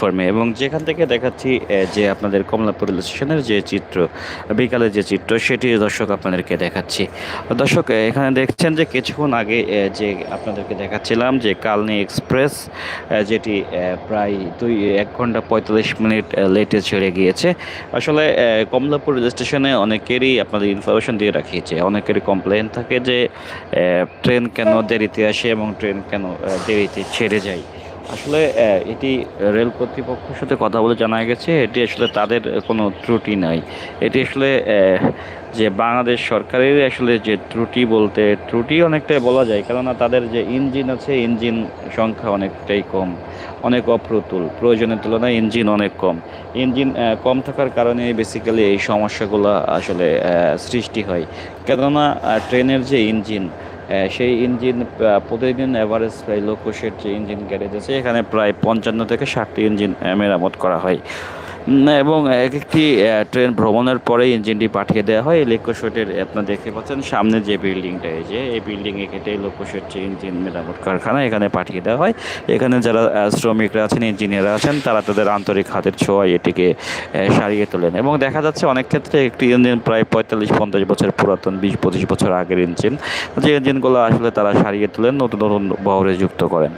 প্ল্যাটফর্মে এবং যেখান থেকে দেখাচ্ছি যে আপনাদের কমলাপুর স্টেশনের যে চিত্র, বিকালের যে চিত্র, সেটি দর্শক আপনাদেরকে দেখাচ্ছি। দর্শক এখানে দেখছেন যে কিছুক্ষণ আগে যে আপনাদেরকে দেখাচ্ছিলাম যে কালনি এক্সপ্রেস যেটি প্রায় দুই, এক ঘণ্টা পঁয়তাল্লিশ মিনিট লেটে ছেড়ে গিয়েছে। আসলে কমলাপুর স্টেশনে অনেকেরই আপনাদের ইনফরমেশন দিয়ে রাখিয়েছে। অনেকেরই কমপ্লেন থাকে যে ট্রেন কেন দেরিতে আসে এবং ট্রেন কেন দেরিতে ছেড়ে যায়। আসলে এটি রেল কর্তৃপক্ষের সাথে কথা বলে জানা গেছে, এটি আসলে তাদের কোনো ত্রুটি নাই। এটি আসলে যে বাংলাদেশ সরকারের আসলে যে ত্রুটি বলতে, ত্রুটি অনেকটাই বলা যায়, কেননা তাদের যে ইঞ্জিন আছে, ইঞ্জিন সংখ্যা অনেকটাই কম, অনেক অপ্রতুল। প্রয়োজনের তুলনায় ইঞ্জিন অনেক কম। ইঞ্জিন কম থাকার কারণে বেসিক্যালি এই সমস্যাগুলো আসলে সৃষ্টি হয়। কেননা ট্রেনের যে ইঞ্জিন সেই ইঞ্জিন প্রতিদিন অ্যাভারেজ প্রায় লোকোশের যে ইঞ্জিন গ্যারেজ আছে এখানে প্রায় পঞ্চান্ন থেকে ষাটটি ইঞ্জিন মেরামত করা হয়। এবং এক একটি ট্রেন ভ্রমণের পরে ইঞ্জিনটি পাঠিয়ে দেওয়া হয়। এই লোকোশেটের আপনারা দেখতে পাচ্ছেন, সামনে যে বিল্ডিংটা এই যে, এই বিল্ডিংয়ে কেটে লোকোশেট যে ইঞ্জিন মেরামত কারখানা এখানে পাঠিয়ে দেওয়া হয়। এখানে যারা শ্রমিকরা আছেন ইঞ্জিনিয়াররা আছেন, তারা তাদের আন্তরিক হাতের ছোঁয়ায় এটিকে সারিয়ে তোলেন। এবং দেখা যাচ্ছে, অনেক ক্ষেত্রে একটি ইঞ্জিন প্রায় পঁয়তাল্লিশ, পঞ্চাশ বছর পুরাতন, বিশ, পঁচিশ বছর আগের ইঞ্জিন যে ইঞ্জিনগুলো আসলে তারা সারিয়ে তোলেন, নতুন নতুন বহরে যুক্ত করেন।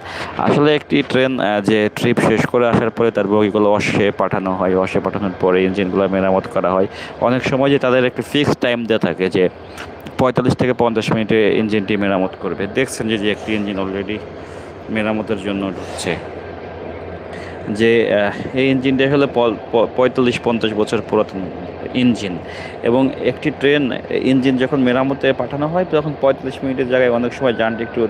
আসলে একটি ট্রেন যে ট্রিপ শেষ করে আসার পরে তার বগিগুলো অশ্বে পাঠানো হয়। অশ্বে পাঠানোর পরে ইঞ্জিনগুলো মেরামত করা হয়। অনেক সময় যে তাদের একটি ফিক্সড টাইম দেওয়া থাকে যে পঁয়তাল্লিশ থেকে পঞ্চাশ মিনিটে ইঞ্জিনটি মেরামত করবে। দেখছেন যে একটি ইঞ্জিন অলরেডি মেরামতের জন্য ঢুকছে। যে এই ইঞ্জিনটা প- পঁয়তাল্লিশ, পঞ্চাশ বছর পুরাতন ইঞ্জিন এবং একটি ট্রেন ইঞ্জিন যখন মেরামতে পাঠানো হয়, তখন পঁয়তাল্লিশ মিনিটের জায়গায় অনেক সময় যানটি একটু